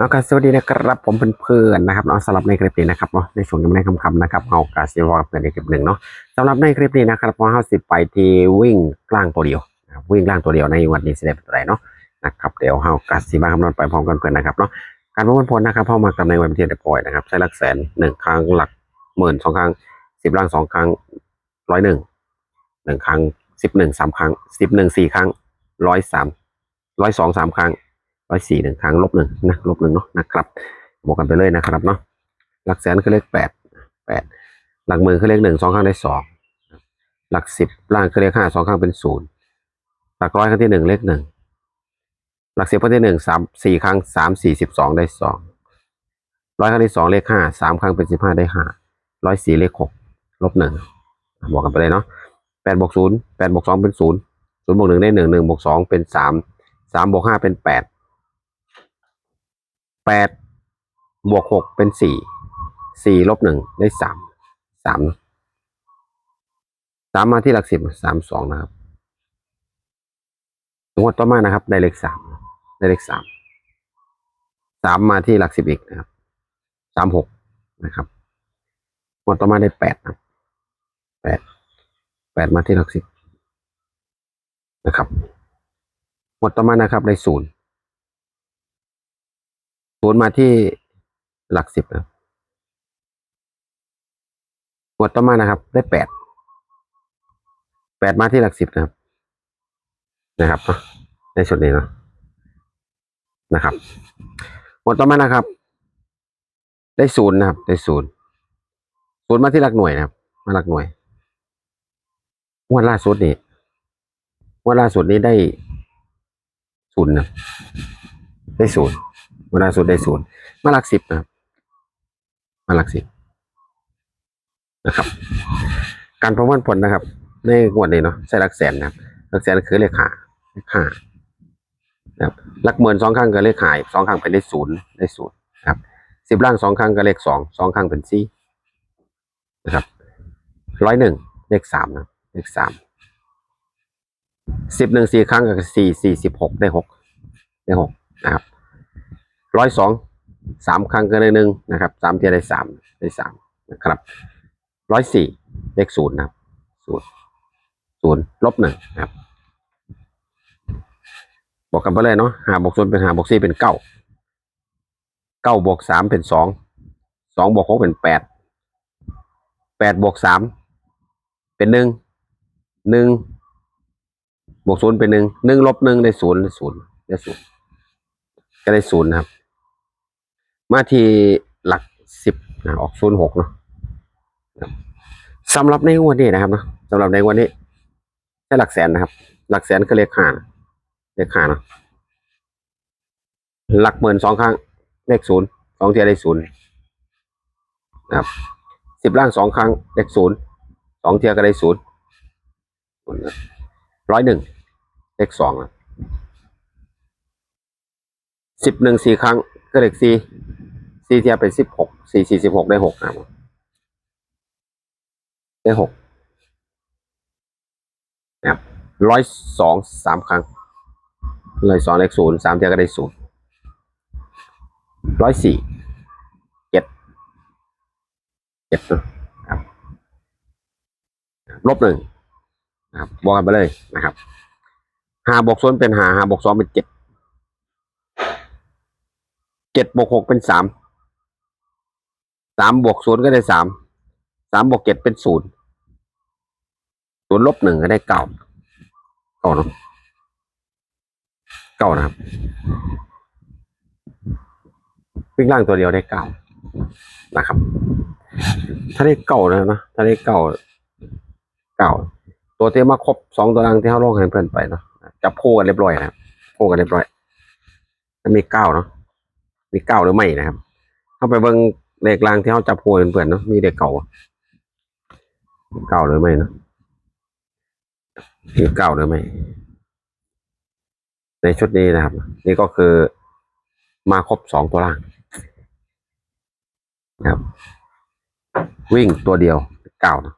เอาครับสวัสดีนะครับผมเพื่อนๆนะครับเนาะสำหรับในคลิปนี้นะครับเนาะในช่วงยังไม่ได้คำๆนะครับเอากาซิวอเพื่อนในคลิปหนึ่งเนาะสำหรับในคลิปนี้นะครับพอเฮาสิไปที่วิ่งกลางตัวเดียววิ่งกลางตัวเดียวในวันนี้สิได้เป็นอะไรเนาะนะครับเดี๋ยวเฮากาซิมาคำนวณไปพร้อมกันเพื่อนนะครับเนาะการประมวลผลนะครับเฮามากับในวันที่เดปล่อยนะครับใช้หลักแสนหนึ่งครั้งหลักหมื่นสองครั้งสิบล่างสองครั้งร้อยหนึ่งหนึ่งครั้งสิบหนึ่งสามครั้งสิบหนึ่งสี่ครั้งร้อยสามร้อยสองสามครั้ง ร้อยสี่หนึ่งครั้งลบหนึ่งนะลบหนึ่งเนาะนะครับบวกกันไปเลยนะครับเนาะหลักแสนคือเลขแปดแปดหลักหมื่นคือเลขหนึ่งสองครั้งได้สองหลักสิบล่างคือเลขห้าสองครั้งเป็นศูนย์หลักร้อยครั้งที่หนึ่งเลขหนึ่งหลักสิบครั้งที่หนึ่งสามสี่ครั้งสามสี่สิบสองได้สองร้อยครั้งที่สองเลขห้าสามครั้งเป็นสิบห้าได้ห้าร้อยสี่เลขหกลบหนึ่งบวกกันไปเลยเนาะแปดบวกศูนย์แปดบวกสองเป็นศูนย์ศูนย์บวกหนึ่งได้หนึ่งหนึ่งบวกสองเป็นสามสามบวกห้าเป็นแปด แปดบวกหกเป็นสี่สี่ลบหนึ่งได้สามสามสามมาที่หลักสิบสามสองนะครับงวดต่อมานะครับ ได้เลขสามได้เลขสามสามมาที่หลักสิบอีกนะครับสามหกนะครับงวดต่อมาได้แปดนะแปดแปดมาที่หลักสิบนะครับงวดต่อมานะครับ ได้ศูนย์ ศูนย์มาที่หลักสิบนะครับงวดต่อมานะครับ ได้แปดแปดมาที่หลักสิบนะครับ นะครับในชุดนี้เนาะนะครับงวดต่อมานะครับ ได้ศูนย์นะครับ ได้ศูนย์ศูนย์มาที่หลักหน่วยนะครับ มาหลักหน่วยงวดล่าสุดนี้งวดล่าสุดนี้ได้ศูนย์นะได้ศูนย์ เวลาสุดได้ศูนย์มาหลักสิบนะครับ มาหลักสิบนะครับ การประมวลผลนะครับ ในงวดนี้เนาะใช้หลักแสนนะครับ หลักแสนคือเลขหาเลขหานะครับหลักหมื่นสองครั้งก็เลขหายสองครั้งเป็นเลขศูนย์ได้ศูนย์นะครับสิบล่างสองครั้งก็เลขสองสองครั้งเป็นสี่นะครับร้อยหนึ่งเลขสามนะเลขสามสิบหนึ่งสี่ครั้งก็สี่สี่สิบหกได้หกได้หกนะครับ ร้อยสองสามครั้งก็ได้หนึ่งนะครับสามเทียได้สามได้สามนะครับร้อยสี่เลขศูนย์นะครับศูนย์ศูนย์ลบหนึ่งนะครับบอกกันไปเลยเนาะหาบวกศูนย์เป็นหาบวกสี่เป็นเก้าเก้าบวกสามเป็นสองสองบวกหกเป็นแปดแปดบวกสามเป็นหนึ่งหนึ่งบวกศูนย์เป็นหนึ่งหนึ่งลบหนึ่งได้ศูนย์ได้ศูนย์ได้ศูนย์ก็ได้ศูนย์นะครับ มาที่หลักสิบนะออกศูนย์หกเนาะสำหรับในงวดนี้นะครับเนาะสำหรับในงวดนี้ใช้หลักแสนนะครับ หลักแสนก็เลขห้านะเลขห้าเนาะหลักหมื่นสองครั้งเลขศูนย์สองเทียได้ศูนย์นะครับสิบล่างสองครั้งเลขศูนย์สองเทียก็ได้ศูนย์ร้อยหนึ่งเลขสองนะสิบหนึ่งสี่ครั้ง ก็เลขสี่สี่เทียบเป็นสิบหกสี่สี่สิบหกได้หกนะได้หกนะครับร้อยสองสามครั้งร้อยสองเลขศูนย์สามเทียบก็ได้ศูนย์ร้อยสี่เจ็ดเจ็ดนะครับลบหนึ่งนะครับบอกกันไปเลยนะครับหาบวกศูนย์เป็นหาหาบวกสองเป็นเจ็ด จ็ดบวกหกเป็นสามสามบวกศูนย์ก็ได้สามสามบวกเจ็ดเป็นศูนย์ศูนย์ลบหนึ่งก็ได้เก้าเก้าเนาะเก้านะครับวิ่งล่างตัวเดียวได้เก้านะครับ ถ้าได้เก้านะนะถ้าได้เก้าเก้าตัวเตี้ยมาครบสองตัวล่างที่เขาลงให้เพื่อนไปเนาะจับคู่กันเรียบร้อยนะครับคู่กันเรียบร้อยจะมีเก้าเนาะ มีเก้าหรือไม่นะครับ เข้าไปเบิ่งเลขรางที่เขาจับโพยเพื่อนเนาะมีเด็กเก่าเก้าหรือไม่เนาะมีเก้าหรือไม่ในชุดนี้นะครับ นี่ก็คือมาครบสองตัวล่างนะครับ วิ่งตัวเดียวเก้านะ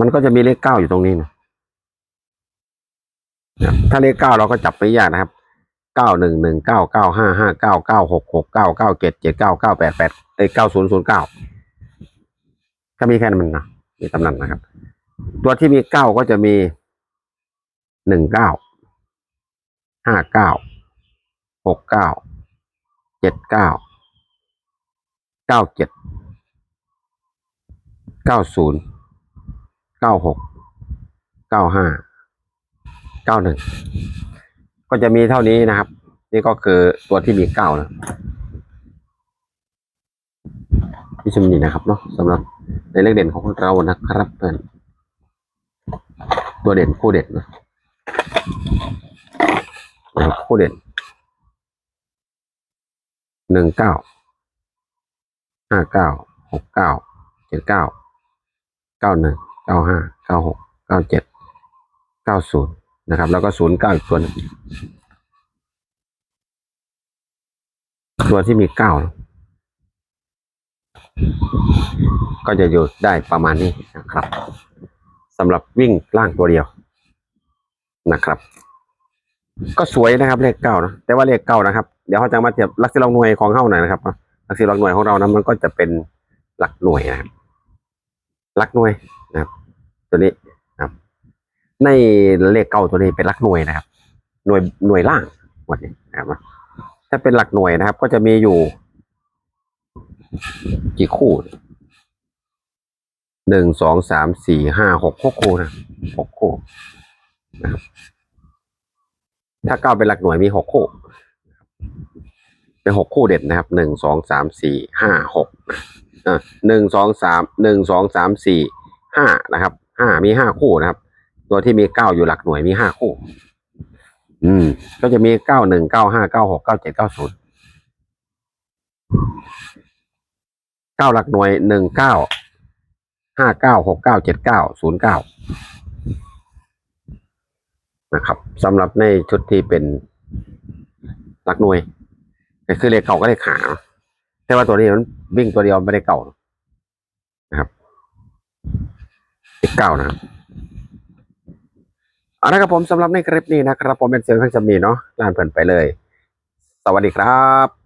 มันก็จะมีเลขเก้าอยู่ตรงนี้นะนะ ถ้าเลขเก้าเราก็จับไม่ยากนะครับเก้าหนึ่งหนึ่งเก้าเก้าห้าห้าเก้าเก้าหกหกเก้าเก้าเจ็ดเจ็ดเก้าเก้าแปดแปดเอ้เก้าศูนย์ศูนย์เก้าก็มีแค่นั้นนนะมีตำแหน่งนะครับ ตัวที่มีเก้าก็จะมีหนึ่งเก้าห้าเก้าหกเก้าเจ็ดเก้าเก้าเจ็ดเก้าศูนย์เก้าหกเก้าห้า เก้าหนึ่งก็จะมีเท่านี้นะครับ นี่ก็คือตัวที่มีเก้านะที่ชมนี่นะครับเนาะสำหรับในเลขเด่นของเรานะครับเพื่อนตัวเด่นคู่เด่นนะคู่เด่นหนึ่งเก้าห้าเก้าหกเก้าเจ็ดเก้าเก้าหนึ่งเก้าห้าเก้าหกเก้าเจ็ดเก้าศูนย์ นะครับ แล้วก็ศูนย์เก้าอีกตัวนึงตัวที่มีเก้าก็จะอยู่ได้ประมาณนี้นะครับสำหรับวิ่งล่างตัวเดียวนะครับ ก็สวยนะครับเลขเก้านะแต่ว่าเลขเก้านะครับ เดี๋ยวเขาจะมาเทียบลักษณะหน่วยของเข้าหน่อยนะครับลักษณะหน่วยของเรานะมันก็จะเป็นหลักหน่วยนะครับหลักหน่วยนะครับ ตัวนี้ ในเลขเก้าตัวนี้เป็นหลักหน่วยนะครับ หน่วยหน่วยล่างหมดนี้นะครับถ้าเป็นหลักหน่วยนะครับ ก็จะมีอยู่ กี่คู่หนึ่งสองสามสี่ห้าหกหกคู่นะหกคู่นะครับถ้าเก้าเป็นหลักหน่วยมีหกคู่เป็นหกคู่เด็ดนะครับหนึ่งสองสามสี่ห้าหกอ่าหนึ่งสองสามหนึ่งสองสามสี่ห้านะครับห้ามีห้าคู่นะครับ ตัวที่มีเก้าอยู่หลักหน่วยมีห้าคู่ อืม ก็จะมีเก้าหนึ่งเก้าห้าเก้าหกเก้าเจ็ดเก้าศูนย์เก้าหลักหน่วยหนึ่งเก้าห้าเก้าหกเก้าเจ็ดเก้าศูนย์เก้านะครับสำหรับในชุดที่เป็นหลักหน่วยก็คือเลขเก่าก็เลขหาแต่ว่าตัวนี้มันวิ่งตัวเดียวไม่ได้เก่านะครับเลขเก้านะครับ เอาละครับผมสำหรับในคลิปนี้นะครับผมเป็นเซลล์เพิ่งจะมีเนาะลานเพิ่นไปเลย สวัสดีครับ